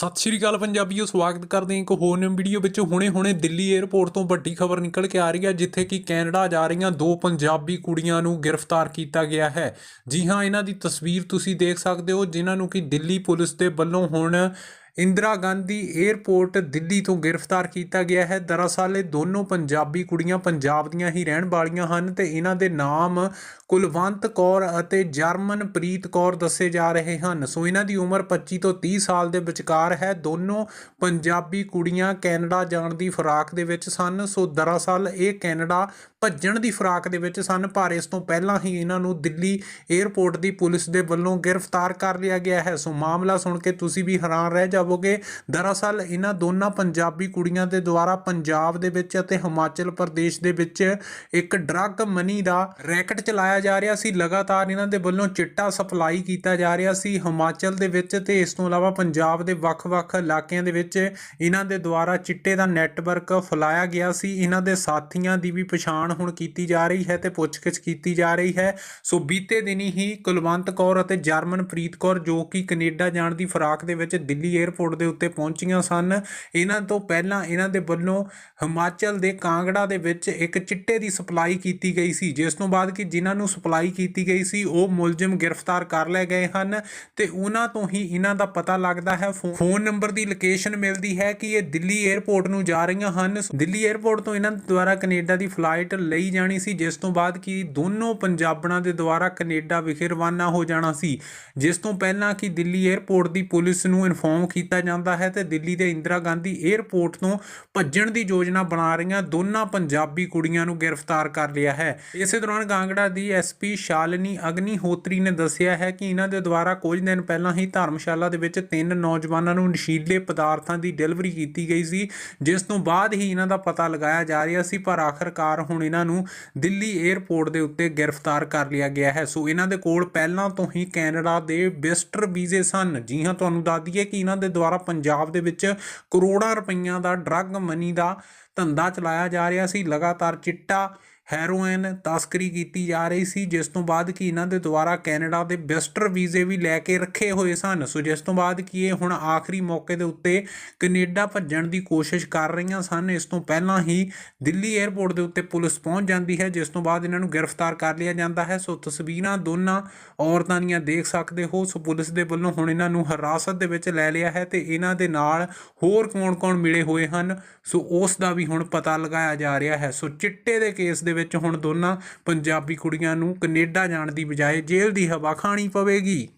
ਸਤਿ ਸ਼੍ਰੀ ਅਕਾਲ ਪੰਜਾਬੀਓ, ਸਵਾਗਤ ਕਰਦੇ ਹਾਂ ਇੱਕ ਹੋਰ ਨਵੀਂ ਵੀਡੀਓ ਵਿੱਚ। ਹੁਣੇ-ਹੁਣੇ ਦਿੱਲੀ 에ਅਰਪੋਰਟ ਤੋਂ ਵੱਡੀ ਖਬਰ ਨਿਕਲ ਕੇ ਆ ਰਹੀ ਹੈ, ਜਿੱਥੇ ਕਿ ਕੈਨੇਡਾ ਜਾ ਰਹੀਆਂ ਦੋ ਪੰਜਾਬੀ ਕੁੜੀਆਂ ਨੂੰ ਗ੍ਰਿਫਤਾਰ ਕੀਤਾ ਗਿਆ ਹੈ। ਜੀ ਹਾਂ, ਇਹਨਾਂ ਦੀ ਤਸਵੀਰ ਤੁਸੀਂ ਦੇਖ ਸਕਦੇ ਹੋ, ਜਿਨ੍ਹਾਂ ਨੂੰ ਕਿ ਦਿੱਲੀ ਪੁਲਿਸ ਦੇ ਵੱਲੋਂ ਹੁਣ ਇੰਦਰਾ ਗਾਂਧੀ 에ਅਰਪੋਰਟ ਦਿੱਲੀ ਤੋਂ ਗ੍ਰਿਫਤਾਰ ਕੀਤਾ ਗਿਆ ਹੈ। ਦਰਅਸਲ ਇਹ ਦੋਨੋਂ ਪੰਜਾਬੀ ਕੁੜੀਆਂ ਪੰਜਾਬ ਦੀਆਂ ਹੀ ਰਹਿਣ ਵਾਲੀਆਂ ਹਨ ਤੇ ਇਹਨਾਂ ਦੇ ਨਾਮ ਕੁਲਵੰਤ ਕੌਰ ਅਤੇ ਜਰਮਨਪ੍ਰੀਤ ਕੌਰ ਦੱਸੇ ਜਾ ਰਹੇ ਹਨ। ਸੋ ਇਹਨਾਂ ਦੀ ਉਮਰ 25 ਤੋਂ 30 ਸਾਲ ਦੇ ਵਿਚਕਾਰ ਹੈ। ਦੋਨੋਂ ਪੰਜਾਬੀ ਕੁੜੀਆਂ ਕੈਨੇਡਾ ਜਾਣ ਦੀ ਫਰਾਕ ਦੇ ਵਿੱਚ ਸਨ। ਸੋ ਦਰਅਸਲ ਇਹ ਕੈਨੇਡਾ ਭੱਜਣ ਦੀ ਫਰਾਕ ਦੇ ਵਿੱਚ ਸਨ, ਪਰ ਇਸ ਤੋਂ ਪਹਿਲਾਂ ਹੀ ਇਹਨਾਂ ਨੂੰ ਦਿੱਲੀ 에ਅਰਪੋਰਟ ਦੀ ਪੁਲਿਸ ਦੇ ਵੱਲੋਂ ਗ੍ਰਿਫਤਾਰ ਕਰ ਲਿਆ ਗਿਆ ਹੈ। ਸੋ ਮਾਮਲਾ ਸੁਣ ਕੇ ਤੁਸੀਂ ਵੀ ਹੈਰਾਨ ਰਹਿ ਜਾਵੋਗੇ। ਦਰਅਸਲ, ਇਹਨਾਂ ਦੋਨਾਂ ਪੰਜਾਬੀ ਕੁੜੀਆਂ ਦੇ ਦੁਆਰਾ ਪੰਜਾਬ ਦੇ ਵਿੱਚ ਅਤੇ ਹਿਮਾਚਲ ਪ੍ਰਦੇਸ਼ ਦੇ ਵਿੱਚ ਇੱਕ ਡਰੱਗ ਮਨੀ ਦਾ ਰੈਕਟ ਚਲਾਇਆ ਜਾ ਰਿਹਾ ਸੀ। ਲਗਾਤਾਰ ਇਹਨਾਂ ਦੇ ਵੱਲੋਂ ਚਿੱਟਾ ਸਪਲਾਈ ਕੀਤਾ ਜਾ ਰਿਹਾ ਸੀ ਹਿਮਾਚਲ ਦੇ ਵਿੱਚ ਤੇ ਇਸ ਤੋਂ ਇਲਾਵਾ ਪੰਜਾਬ ਦੇ ਵੱਖ-ਵੱਖ ਇਲਾਕਿਆਂ ਦੇ ਵਿੱਚ ਇਹਨਾਂ ਦੇ ਦੁਆਰਾ ਚਿੱਟੇ ਦਾ ਨੈਟਵਰਕ ਫੈਲਾਇਆ ਗਿਆ ਸੀ। ਇਹਨਾਂ ਦੇ ਸਾਥੀਆਂ ਦੀ ਵੀ ਪਛਾਣ ਪਛਾਣ ਹੁਣ ਕੀਤੀ ਜਾ ਰਹੀ ਹੈ ਤੇ ਪੁੱਛਗਿੱਛ ਕੀਤੀ ਜਾ ਰਹੀ ਹੈ। ਸੋ ਬੀਤੇ ਦਿਨੀ ਹੀ ਕੁਲਵੰਤ ਕੌਰ ਅਤੇ ਜਰਮਨ ਪ੍ਰੀਤ ਕੌਰ, ਜੋ ਕਿ ਕੈਨੇਡਾ ਜਾਣ ਦੀ ਫਰਾਕ ਦੇ ਵਿੱਚ ਦਿੱਲੀ 에ਅਰਪੋਰਟ ਦੇ ਉੱਤੇ ਪਹੁੰਚੀਆਂ ਸਨ, ਇਹਨਾਂ ਤੋਂ ਪਹਿਲਾਂ ਇਹਨਾਂ ਦੇ ਵੱਲੋਂ ਹਿਮਾਚਲ ਦੇ ਕਾਂਗੜਾ ਦੇ ਵਿੱਚ ਇੱਕ ਚਿੱਟੇ ਦੀ ਸਪਲਾਈ ਕੀਤੀ ਗਈ ਸੀ, ਜਿਸ ਤੋਂ ਬਾਅਦ ਕਿ ਜਿਨ੍ਹਾਂ ਨੂੰ ਸਪਲਾਈ ਕੀਤੀ ਗਈ ਸੀ, ਉਹ ਮੁਲਜ਼ਮ ਗ੍ਰਿਫਤਾਰ ਕਰ ਲਏ ਗਏ ਹਨ ਤੇ ਉਹਨਾਂ ਤੋਂ ਹੀ ਇਹਨਾਂ ਦਾ ਪਤਾ ਲੱਗਦਾ ਹੈ। ਫੋਨ ਨੰਬਰ ਦੀ ਲੋਕੇਸ਼ਨ ਮਿਲਦੀ ਹੈ ਕਿ ਇਹ ਦਿੱਲੀ 에ਅਰਪੋਰਟ ਨੂੰ ਜਾ ਰਹੀਆਂ ਹਨ। ਦਿੱਲੀ 에ਅਰਪੋਰਟ ਤੋਂ ਇਹਨਾਂ ਦੁਆਰਾ ਕੈਨੇਡਾ ਦੀ ਫਲਾਈਟ ਲਈ ਜਾਣੀ ਸੀ, ਜਿਸ ਤੋਂ ਬਾਅਦ ਕਿ ਦੋਨੋਂ ਪੰਜਾਬਣਾਂ ਦੇ ਦੁਆਰਾ ਕੈਨੇਡਾ ਵਿਖੇ ਰਵਾਨਾ ਹੋ ਜਾਣਾ ਸੀ। ਜਿਸ ਤੋਂ ਪਹਿਲਾਂ ਕਿ ਦਿੱਲੀ 에ਅਰਪੋਰਟ ਦੀ ਪੁਲਿਸ ਨੂੰ ਇਨਫੋਰਮ ਕੀਤਾ ਜਾਂਦਾ ਹੈ ਤੇ ਦਿੱਲੀ ਦੇ ਇੰਦਰਾ ਗਾਂਧੀ 에ਅਰਪੋਰਟ ਤੋਂ ਭੱਜਣ ਦੀ ਯੋਜਨਾ ਬਣਾ ਰਹੀਆਂ ਦੋਨਾਂ ਪੰਜਾਬੀ ਕੁੜੀਆਂ ਨੂੰ ਗ੍ਰਿਫਤਾਰ ਕਰ ਲਿਆ ਹੈ। ਇਸੇ ਦੌਰਾਨ ਕਾਂਗੜਾ ਦੀ ਐਸਪੀ ਸ਼ਾਲਿਨੀ ਅਗਨੀਹੋਤਰੀ ਨੇ ਦੱਸਿਆ ਹੈ ਕਿ ਇਹਨਾਂ ਦੇ ਦੁਆਰਾ ਕੁਝ ਦਿਨ ਪਹਿਲਾਂ ਹੀ ਧਰਮਸ਼ਾਲਾ ਦੇ ਵਿੱਚ ਤਿੰਨ ਨੌਜਵਾਨਾਂ ਨੂੰ ਨਸ਼ੀਲੇ ਪਦਾਰਥਾਂ ਦੀ ਡਿਲੀਵਰੀ ਕੀਤੀ ਗਈ ਸੀ, ਜਿਸ ਤੋਂ ਬਾਅਦ ਹੀ ਇਹਨਾਂ ਦਾ ਪਤਾ ਲਗਾਇਆ ਜਾ ਰਿਹਾ ਸੀ, ਪਰ ਆਖਰਕਾਰ ਹੁਣ ਇਹਨਾਂ ਨੂੰ ਦਿੱਲੀ 에ਅਰਪੋਰਟ ਦੇ ਉੱਤੇ ਗ੍ਰਿਫਤਾਰ ਕਰ ਲਿਆ ਗਿਆ ਹੈ। ਸੋ ਇਹਨਾਂ ਦੇ ਕੋਲ ਪਹਿਲਾਂ ਤੋਂ ਹੀ ਕੈਨੇਡਾ ਦੇ ਵਿਜ਼ਟਰ ਵੀਜ਼ੇ ਸਨ। ਜੀ ਹਾਂ, ਤੁਹਾਨੂੰ ਦੱਸ ਦਈਏ ਕਿ ਇਹਨਾਂ ਦੇ ਦੁਆਰਾ ਪੰਜਾਬ ਦੇ ਵਿੱਚ ਕਰੋੜਾਂ ਰੁਪਈਆਂ ਦਾ ਡਰੱਗ ਮਨੀ ਦਾ ਧੰਦਾ ਚਲਾਇਆ ਜਾ ਰਿਹਾ ਸੀ। ਲਗਾਤਾਰ ਚਿੱਟਾ ਹੈਰੋਇਨ ਤਸਕਰੀ ਕੀਤੀ ਜਾ ਰਹੀ ਸੀ, ਜਿਸ ਤੋਂ ਬਾਅਦ ਕਿ ਇਹਨਾਂ ਦੇ ਦੁਆਰਾ ਕੈਨੇਡਾ ਦੇ ਵਿਜ਼ਟਰ ਵੀਜ਼ੇ ਵੀ ਲੈ ਕੇ ਰੱਖੇ ਹੋਏ ਸਨ। ਸੋ ਜਿਸ ਤੋਂ ਬਾਅਦ ਕਿ ਇਹ ਹੁਣ ਆਖਰੀ ਮੌਕੇ ਦੇ ਉੱਤੇ ਕੈਨੇਡਾ ਭੱਜਣ ਦੀ ਕੋਸ਼ਿਸ਼ ਕਰ ਰਹੀਆਂ ਸਨ, ਇਸ ਤੋਂ ਪਹਿਲਾਂ ਹੀ ਦਿੱਲੀ 에ਅਰਪੋਰਟ ਦੇ ਉੱਤੇ ਪੁਲਿਸ ਪਹੁੰਚ ਜਾਂਦੀ ਹੈ, ਜਿਸ ਤੋਂ ਬਾਅਦ ਇਹਨਾਂ ਨੂੰ ਗ੍ਰਿਫਤਾਰ ਕਰ ਲਿਆ ਜਾਂਦਾ ਹੈ। ਸੋ ਤਸਵੀਰਾਂ ਦੋਨਾਂ ਔਰਤਾਂ ਦੀਆਂ ਦੇਖ ਸਕਦੇ ਹੋ। ਸੋ ਪੁਲਿਸ ਦੇ ਵੱਲੋਂ ਹੁਣ ਇਹਨਾਂ ਨੂੰ ਹਿਰਾਸਤ ਦੇ ਵਿੱਚ ਲੈ ਲਿਆ ਹੈ ਤੇ ਇਹਨਾਂ ਦੇ ਨਾਲ ਹੋਰ ਕੌਣ-ਕੌਣ ਮਿਲੇ ਹੋਏ ਹਨ, ਸੋ ਉਸ ਦਾ ਵੀ ਹੁਣ ਪਤਾ ਲਗਾਇਆ ਜਾ ਰਿਹਾ ਹੈ। ਸੋ ਚਿੱਟੇ ਦੇ ਕੇਸ ਦੇ ਵਿੱਚ ਹੁਣ ਦੋਨਾਂ ਪੰਜਾਬੀ ਕੁੜੀਆਂ ਨੂੰ ਕੈਨੇਡਾ ਜਾਣ ਦੀ ਬਜਾਏ ਜੇਲ੍ਹ ਦੀ ਹਵਾ ਖਾਣੀ ਪਵੇਗੀ।